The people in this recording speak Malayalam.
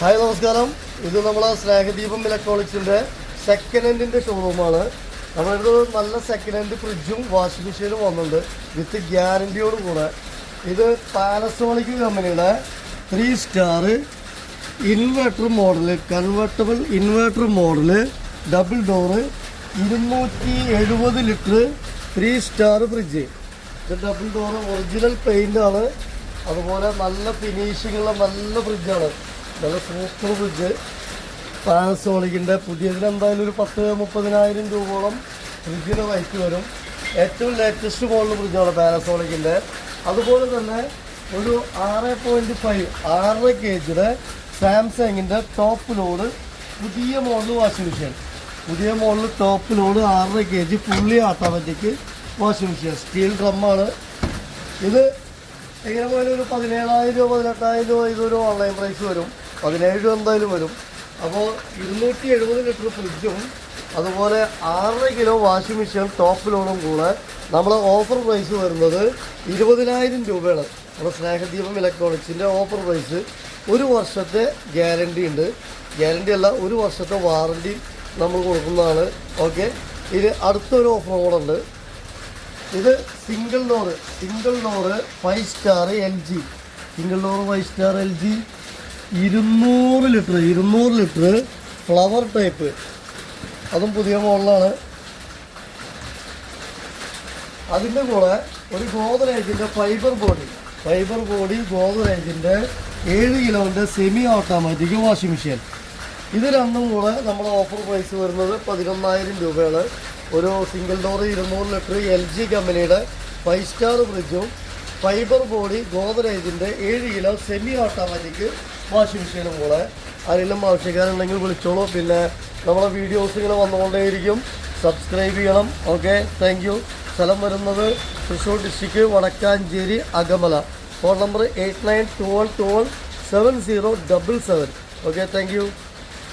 ഹായ് നമസ്കാരം. ഇത് നമ്മളെ സ്നേഹദീപം ഇലക്ട്രോണിക്സിന്റെ സെക്കൻഡ് ഹാൻഡിന്റെ ഷോറൂമാണ് നമ്മളിത് നല്ല സെക്കൻഡ് ഹാൻഡ് ഫ്രിഡ്ജും വാഷിംഗ് മെഷീനും വന്നിട്ടുണ്ട്. വിത്ത് ഗ്യാരണ്ടിയോട് കൂടെ. ഇത് പാനസോണിക് കമ്പനിയുടെ three star inverter model convertible inverter model double door ഇരുന്നൂറ്റി എഴുപത് ലിറ്റർ ത്രീ സ്റ്റാർ ഫ്രിഡ്ജ് ഇത് ഡബിൾ ഡോറ് ഒറിജിനൽ പെയിന്റാണ് അതുപോലെ നല്ല ഫിനിഷിങ്ങുള്ള നല്ല ഫ്രിഡ്ജാണ് നല്ല സൂപ്പർ ഫ്രിഡ്ജ് പാനസോണിക്കിന്റെ പുതിയതിന് എന്തായാലും ഒരു പത്ത് മുപ്പതിനായിരം രൂപയോളം ഫ്രിഡ്ജിന് റേറ്റ് വരും. ഏറ്റവും ലേറ്റസ്റ്റ് മോഡൽ ഫ്രിഡ്ജാണ് പാനസോണിക്കിന്റെ അതുപോലെ തന്നെ ഒരു ആറ് പോയിന്റ് ഫൈവ് ആറര കെ ജിയുടെ സാംസങ്ങിന്റെ ടോപ്പ് ലോഡ് പുതിയ മോഡൽ വാഷിംഗ് മെഷീൻ പുതിയ മോഡൽ ടോപ്പ് ലോഡ് ആറര K G fully automatic washing machine steel ഡ്രമ്മാണ് ഇത് എങ്ങനെ പോയാലും ഒരു പതിനേഴായിരം രൂപ പതിനെട്ടായിരം രൂപ ഇതൊരു ഓൺലൈൻ പ്രൈസ് വരും. പതിനേഴ് എന്തായാലും വരും. അപ്പോൾ ഇരുന്നൂറ്റി എഴുപത് ലിറ്റർ ഫ്രിഡ്ജും അതുപോലെ ആറര കിലോ വാഷിംഗ് മെഷീൻ ടോപ്പ് ലോണും കൂടെ നമ്മളെ ഓഫർ പ്രൈസ് വരുന്നത് ഇരുപതിനായിരം രൂപയാണ്. നമ്മുടെ സ്നേഹദീപം ഇലക്ട്രോണിക്സിന്റെ ഓഫർ പ്രൈസ് ഒരു വർഷത്തെ ഗ്യാരണ്ടി ഉണ്ട്. ഗ്യാരണ്ടി അല്ല ഒരു വർഷത്തെ വാറണ്ടി നമ്മൾ കൊടുക്കുന്നതാണ്. ഓക്കെ ഇത് അടുത്തൊരു ഓഫർ കൂടെ ഉണ്ട്. ഇത് single door single door five star L G single door five star L G ഇരുന്നൂറ് ലിറ്റർ ഇരുന്നൂറ് ലിറ്റർ ഫ്ലവർ ടൈപ്പ് അതും പുതിയ മോഡലാണ്. അതിന്റെ കൂടെ ഒരു ഗോദറേജിന്റെ ഫൈബർ ബോഡി ഫൈബർ ബോഡി ഗോദറേജിന്റെ ഏഴ് കിലോന്റെ സെമി ഓട്ടോമാറ്റിക് വാഷിംഗ് മെഷീൻ ഇത് രണ്ടും കൂടെ നമ്മുടെ ഓഫർ പ്രൈസ് വരുന്നത് പതിനൊന്നായിരം രൂപയാണ്. ഒരു സിംഗിൾ ഡോർ ഇരുന്നൂറ് ലിറ്റർ എൽ ജി കമ്പനിയുടെ ഫൈവ് സ്റ്റാർ ഫ്രിഡ്ജും ഫൈബർ ബോഡി ഗോദറേജിന്റെ ഏഴ് കിലോ സെമി ഓട്ടോമാറ്റിക് വാഷിംഗ് മെഷീനും കൂടെ ആരെങ്കിലും ആവശ്യക്കാരുണ്ടെങ്കിൽ വിളിച്ചോളൂ. പിന്നെ നമ്മളെ വീഡിയോസ് ഇങ്ങനെ വന്നുകൊണ്ടേയിരിക്കും. സബ്സ്ക്രൈബ് ചെയ്യണം. ഓക്കെ താങ്ക് യു സ്ഥലം വരുന്നത് Thrissur district Vadakkanchery Akamala. Phone number eight nine two one two one seven zero double seven okay thank you